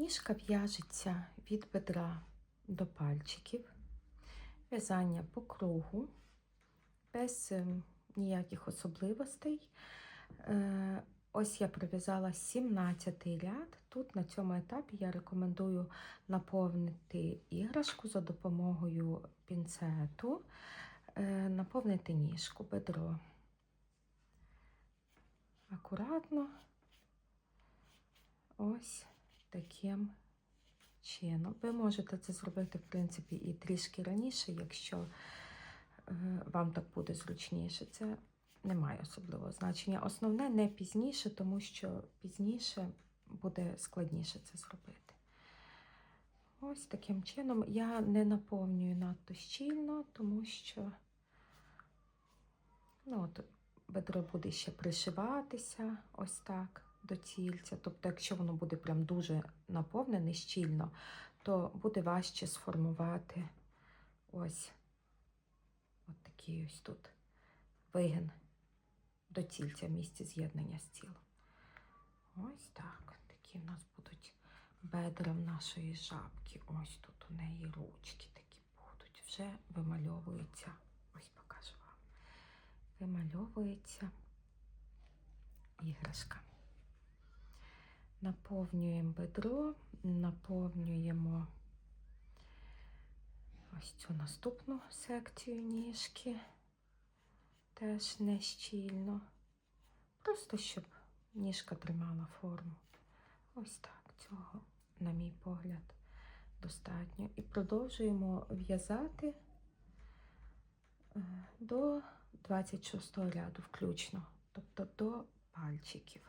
Ніжка в'яжеться від бедра до пальчиків, в'язання по кругу, без ем, ніяких особливостей. Е, Ось я пров'язала 17 ряд. Тут на цьому етапі я рекомендую наповнити іграшку за допомогою пінцету, е, наповнити ніжку, бедро. Акуратно. Ось таким чином. Ви можете це зробити, в принципі, і трішки раніше, якщо е, вам так буде зручніше. Це не має особливого значення. Основне не пізніше, тому що пізніше буде складніше це зробити. Ось таким чином я не наповнюю надто щільно, тому що ну, от, бедро буде ще пришиватися ось так до тільця. Тобто, якщо воно буде прям дуже наповнене щільно, то буде важче сформувати ось от такий ось тут вигин до тільця в місці з'єднання з тілом. Ось так. Такі в нас будуть бедра в нашої жабки. Ось тут у неї ручки такі будуть. Вже вимальовується. Ось покажу вам. Вимальовується іграшка. Наповнюємо бедро, наповнюємо ось цю наступну секцію ніжки теж не щільно. Просто щоб ніжка тримала форму. Ось так. Цього, на мій погляд, достатньо. І продовжуємо в'язати е, до 26 ряду включно, тобто до пальчиків.